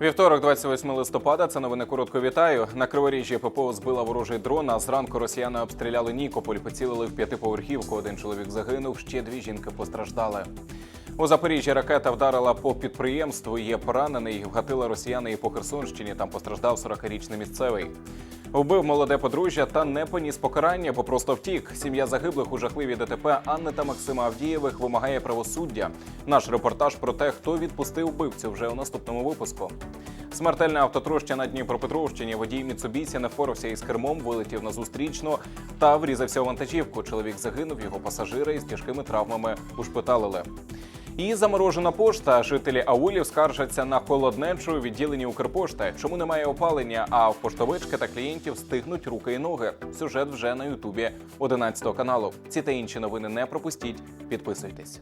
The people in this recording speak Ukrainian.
Вівторок, 28 листопада. Це новини коротко вітаю. На Криворіжжі ППО збила ворожий дрон. А зранку росіяни обстріляли Нікополь, поцілили в п'ятиповерхівку. Один чоловік загинув, ще дві жінки постраждали. У Запоріжжі ракета вдарила по підприємству. Є поранений. Вгатила росіяни і по Херсонщині. Там постраждав 40-річний місцевий. Вбив молоде подружжя та не поніс покарання, бо просто втік. Сім'я загиблих у жахливій ДТП Анни та Максима Авдієвих вимагає правосуддя. Наш репортаж про те, хто відпустив вбивцю вже у наступному випуску. Смертельна автотроща на Дніпропетровщині. Водій Міцубісі не впорався із кермом, вилетів на зустрічну та врізався у вантажівку. Чоловік загинув, його пасажири із тяжкими травмами ушпиталили. І заморожена пошта. Жителі аулів скаржаться на холоднечу у відділенні Укрпошти. Чому немає опалення? А в поштовички та клієнтів стигнуть руки і ноги. Сюжет вже на Ютубі 11 каналу. Ці та інші новини не пропустіть. Підписуйтесь.